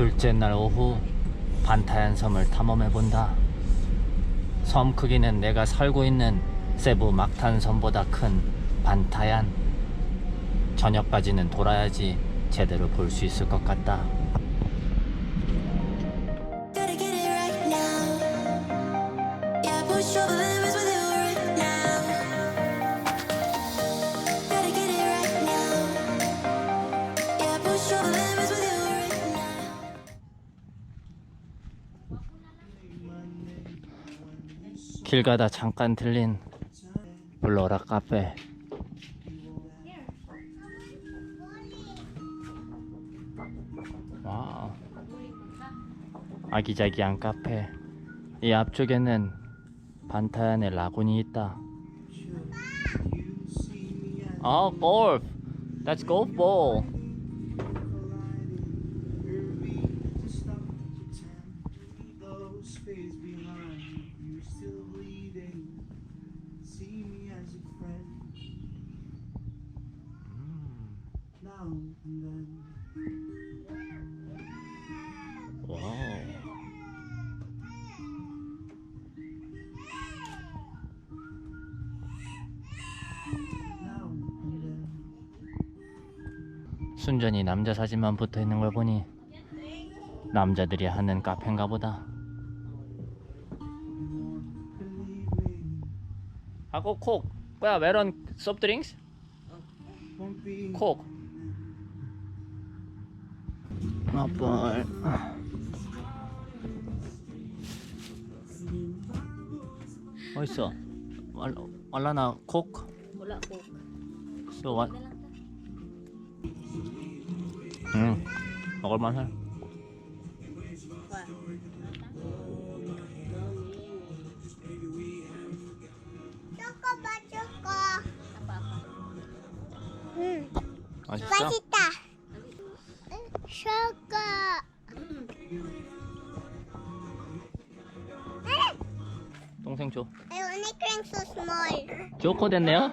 둘째 날 오후 반타얀 섬을 탐험해 본다. 섬 크기는 내가 살고 있는 세부 막탄 섬보다 큰 반타얀. 저녁까지는 돌아야지 제대로 볼 수 있을 것 같다. 길 가다 잠깐 들린 블로라 카페. 와, 아기자기한 카페. 이 앞쪽에는 반타얀의 라군이 있다. 어, 골프. That's golf ball. 순전히 남자 사진만 붙어 있는 걸 보니 남자들이 하는 카페인가 보다. 하고 콕. 뭐야 메론 소프트 드링스? Won't be 콕. 아빨. 어딨어? 말 말라나 콕. 와. Na lang ta. 응. 먹을만해. Apa apa? 응, 맛있어? 맛있다. 초코. 동생 줘. I only crank so small. 됐네요?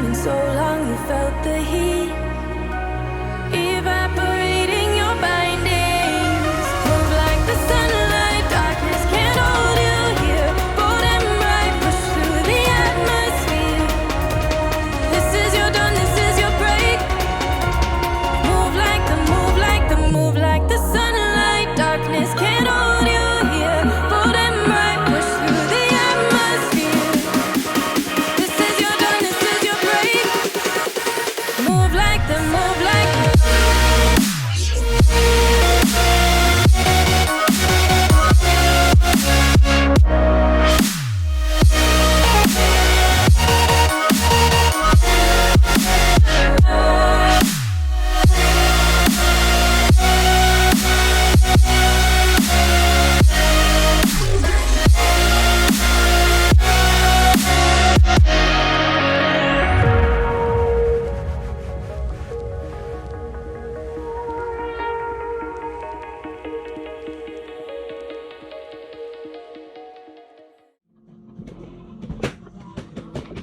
burning soul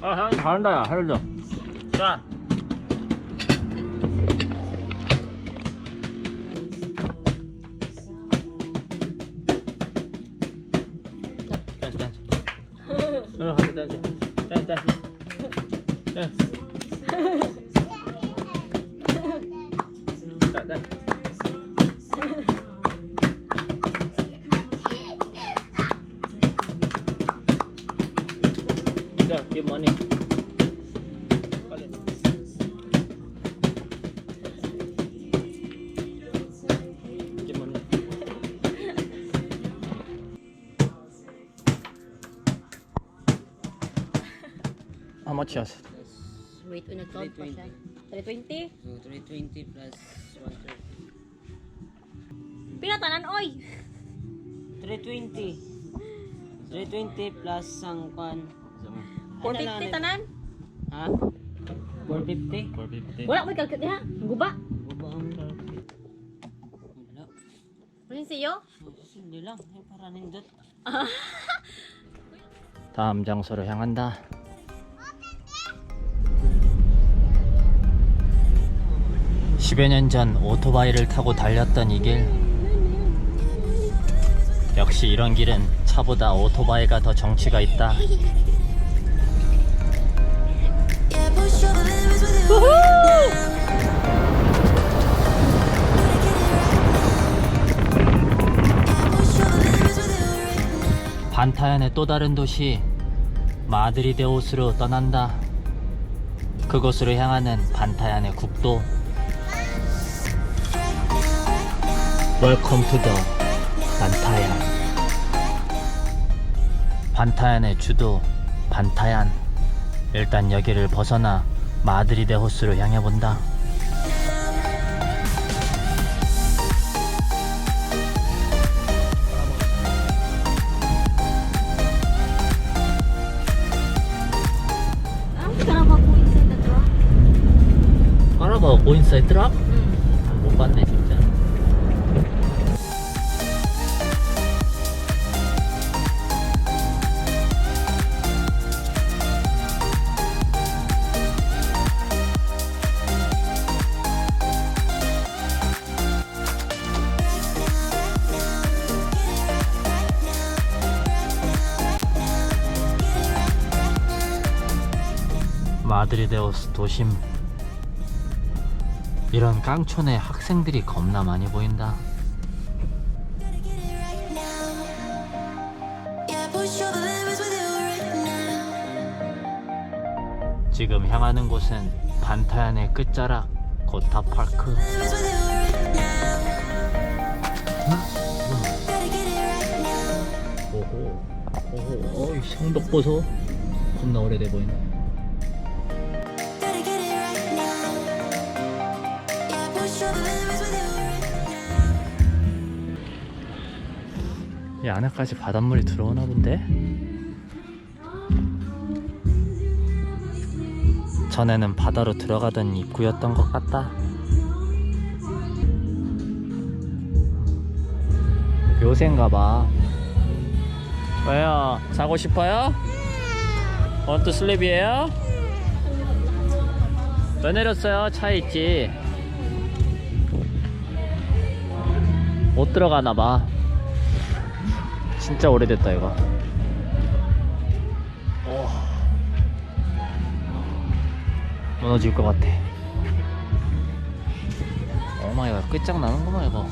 아 향이 잘한다 야 하려줘. 자. 댄스 댄스. 어, 같이 댄스. 댄 How much yes? Wait, unag-count pa siya. 320? So 320 plus 130. Pila tanan, oy! 320. 320 plus ang kwan. 450 tanan? Ha? 450? 450 Wala ko kalkit ha? Guba? Buba ang calculate. Wala. Ano siyo? Hindi lang. Ay, para nindot. 다음 장소로 향한다. 십여 년 전 오토바이를 타고 달렸던 이 길. 역시 이런 길은 차보다 오토바이가 더 정치가 있다. 반타얀의 또 다른 도시 마드리데오스로 떠난다. 그곳으로 향하는 반타얀의 국도. 웰컴 투더 반타얀. 반타얀의 주도 반타얀. 일단 여기를 벗어나 마드리데호스로 향해 본다. Sarap ako inside the truck. 알아봐, 고 인사이드 드랍? Hmm. 못 봤네 마드리데오스 도심 이런 깡촌에 학생들이 겁나 많이 보인다. 지금 향하는 곳은 반타얀의 끝자락 고타 파크. Limits with you right now. Gotta get it right now. 오호, 오호, 어이 성덕 보소. 겁나 오래돼 보인다. 이 안에까지 바닷물이 들어오나 본데? 전에는 바다로 들어가던 입구였던 것 같다. 요새인가 봐. 왜요? 자고 싶어요? 원투 슬립이에요? 왜 내렸어요? 차에 있지. 못 들어가나 봐. 진짜 오래됐다 이거. 오. 무너질 것 같아. 오마이갓 끝장나는구만 이거.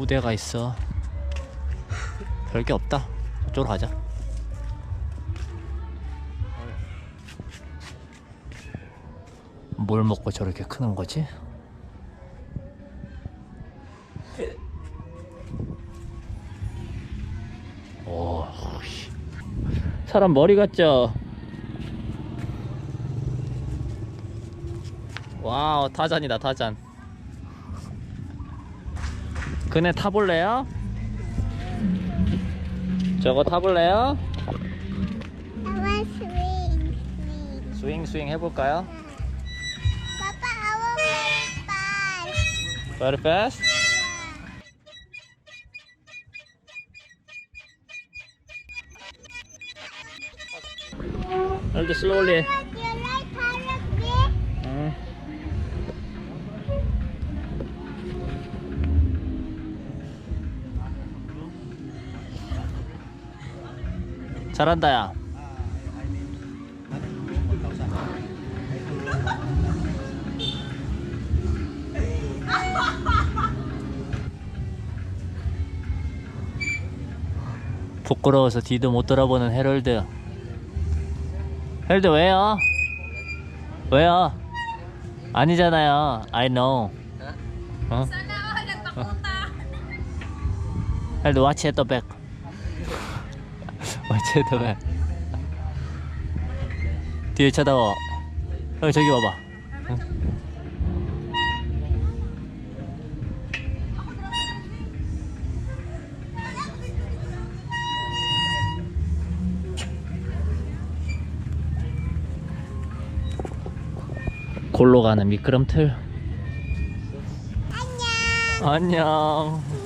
무대가 있어. 별게 없다. 저쪽으로 가자. 뭘 먹고 저렇게 크는 거지? 오, 씨. 사람 머리 같죠? 와우, 타잔이다, 타잔. 그네 타볼래요? 저거 타볼래요? I want swing, swing. 스윙 스윙 해볼까요? Papa, I want very fast. Very fast? A little slowly. 잘한다 야 부끄러워서 뒤도 못 돌아보는 헤럴드 헤럴드 왜요? 왜요? 아니잖아요. I know. 어? I'll watch it back. Back. 뒤에 쳐다봐. 어, 저기 봐봐. 응? 골로 가는 미끄럼틀. 안녕. 아,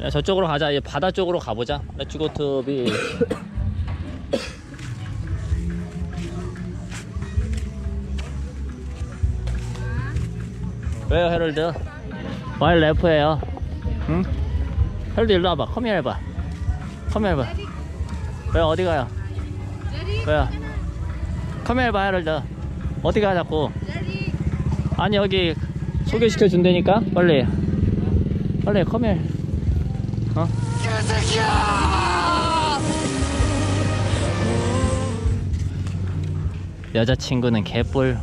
야, 저쪽으로 가자. 이제 바다 쪽으로 가보자. Let's go to beach. 왜요, 헤럴드? 와일 래프예요. 응? 헤럴드 일로 와봐. 컴here 해봐. 컴here 해봐. 왜 어디 가요? 왜요? 컴here 해봐, 헤럴드. 어디 가 자꾸? 아니 여기 소개시켜 준다니까 빨리 빨리 컴here 어? 여자친구는 개뿔